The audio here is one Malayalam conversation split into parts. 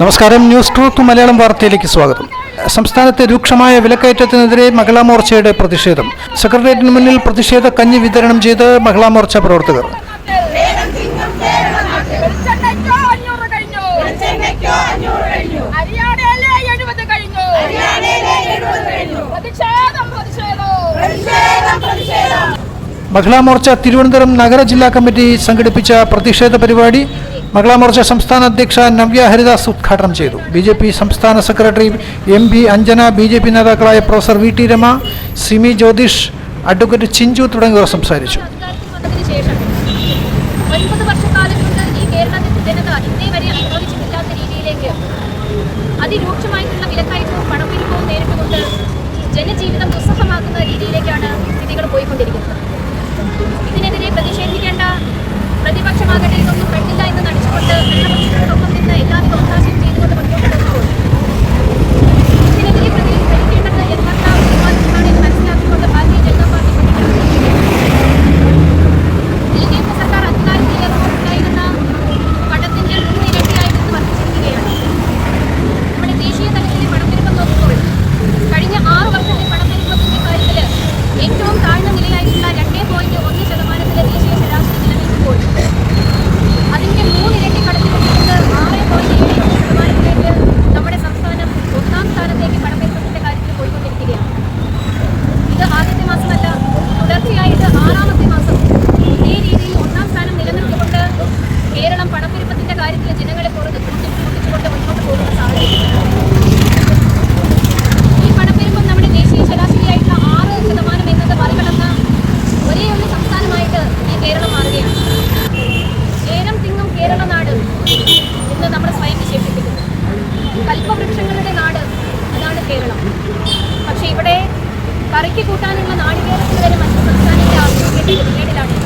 നമസ്കാരം. ന്യൂസ് ട്രൂത്ത് മലയാളം വാർത്തയിലേക്ക് സ്വാഗതം. സംസ്ഥാനത്തെ രൂക്ഷമായ വിലക്കയറ്റത്തിനെതിരെ മഹിളാ മോർച്ചയുടെ പ്രതിഷേധം. സെക്രട്ടേറിയറ്റിന് മുന്നിൽ പ്രതിഷേധ കഞ്ഞി വിതരണം ചെയ്ത് മഹിളാ മോർച്ച പ്രവർത്തകർ. മഹിളാ മോർച്ച തിരുവനന്തപുരം നഗര ജില്ലാ കമ്മിറ്റി സംഘടിപ്പിച്ച പ്രതിഷേധ പരിപാടി മഹിളാമോർച്ച സംസ്ഥാന അധ്യക്ഷ നവ്യ ഹരിദാസ് ഉദ്ഘാടനം ചെയ്തു. ബി ജെ പി സംസ്ഥാന secretary M B Anjana B J P നേതാക്കളായ professor V T Rama Simi Jyothish advocate Chinchu തുടങ്ങിയവർ സംസാരിച്ചു. ജനജീവിതം ദുസ്സഹമാക്കുന്ന രീതിയിലേക്കാണ് സ്ഥിതികൾ പോയിക്കൊണ്ടിരിക്കുന്നത്. ഇതിന് പ്രത്യക്ഷമാകട്ടെ ഇതൊന്നും കണ്ടില്ല എന്ന് നടിച്ചുകൊണ്ട് അവശേഷിപ്പിക്കുന്നത് കൽപ്പവൃക്ഷങ്ങളുടെ നാട് അതാണ് കേരളം. പക്ഷെ ഇവിടെ കറിക്ക് കൂട്ടാനുള്ള നാളികേരത്തിൽ വരെ മറ്റു സംസ്ഥാനത്തെ ആരോഗ്യത്തിന്റെ പിന്നീടിലാണ്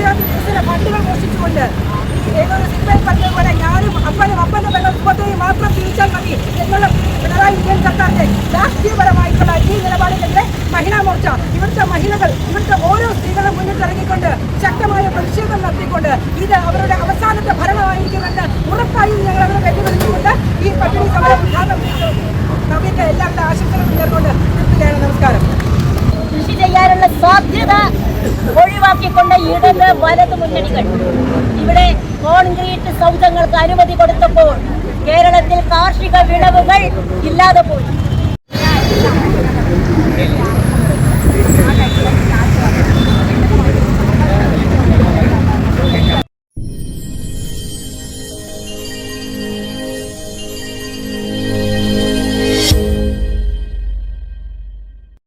ഇരുപത്തിരണ്ടിലെ ഫണ്ടുകൾ മോഷിച്ചുകൊണ്ട് സിനിമയിൽ പറഞ്ഞതുപോലെ ഞാനും അപ്പനും അപ്പനും പെങ്ങളും മുപ്പത്തേഴ് മാത്രം തിരിച്ചാൽ മതി എന്നുള്ള പിണറായി വിജയൻ സർക്കാരിന്റെ രാഷ്ട്രീയപരമായിട്ടുള്ള ഈ നിലപാടിനെതിരെ മോർച്ച ഇവിടുത്തെ മഹിളകൾ ഇവിടുത്തെ ഓരോ സ്ത്രീകളും മുന്നിട്ടിറങ്ങിക്കൊണ്ട് ശക്തമായ പ്രതിഷേധം നടത്തിക്കൊണ്ട് ഇത് അവരുടെ അവസാനത്തെ ഭരണമായിരിക്കുമെന്ന് ഉറപ്പായും ഞങ്ങൾ അവരെ വെല്ലുവിളിച്ചുകൊണ്ട് ഈ പട്ടിണി സമരം ഉദ്ഘാടനം നവീന്റെ എല്ലാവരുടെ ആശംസകളും നേർന്നുകൊണ്ട് നിർത്തുകയാണ്. നമസ്കാരം. കൃഷി ചെയ്യാനുള്ള സാധ്യത ഒഴിവാക്കിക്കൊണ്ട് ഇടത് വലത് മുന്നണികൾ. ഇവിടെ കോൺക്രീറ്റ് സൗധങ്ങൾക്ക് അനുമതി കൊടുത്തപ്പോൾ കേരളത്തിൽ കാർഷിക വിളവുകൾ ഇല്ലാതെ പോയി.